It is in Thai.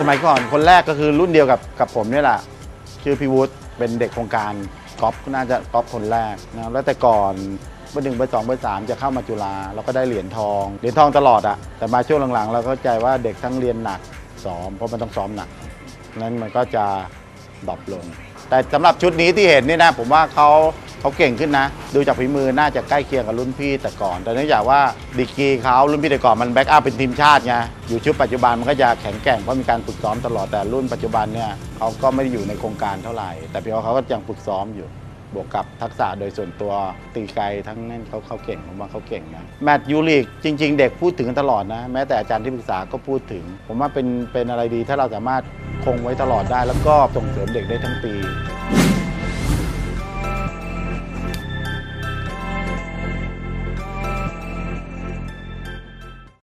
สมัยก่อนคนแรกก็คือรุ่นเดียวกับกับผมนี่แหละชื่อพี่วุฒิเป็นเด็กโครงการก๊อฟน่าจะก๊อฟคนแรกนะแล้วแต่ก่อนเบอร์หนึ่งเบอร์สองเบอร์สามจะเข้ามาจุฬาเราก็ได้เหรียญทองเหรียญทองตลอดอะแต่มาช่วงหลังๆ เราเข้าใจว่าเด็กทั้งเรียนหนักซ้อมเพราะมันต้องซ้อมหนักนั้นมันก็จะดรอปลง แต่สำหรับชุดนี้ที่เห็นนี่นะผมว่าเขา เขาเก่งขึ้นนะ ดูจากฝีมือน่าจะใกล้เคียงกับรุ่นพี่แต่ก่อน แต่เนื่องจากว่าดีกรีเขารุ่นพี่แต่ก่อนมันแบ็กอัพเป็นทีมชาติไงอยู่ชุดปัจจุบันมันก็จะแข็งแกร่งเพราะมีการฝึกซ้อมตลอดแต่รุ่นปัจจุบันเนี่ยเขาก็ไม่ได้อยู่ในโครงการเท่าไหร่ แต่เพียงว่าเขาก็ยังฝึกซ้อมอยู่บวกกับทักษะโดยส่วนตัวตีไกลทั้งนั้นเขาเขาเก่งผมว่าเขาเก่งนะแมตช์ยูริกจริง ๆ เด็กพูดถึงกันตลอดนะ แม้แต่อาจารย์ที่ปรึกษาก็พูดถึง ผมว่าเป็นเป็นอะไรดีถ้าเราสามารถคงไว้ตลอดได้ แล้วก็ส่งเสริมเด็กได้ทั้งปี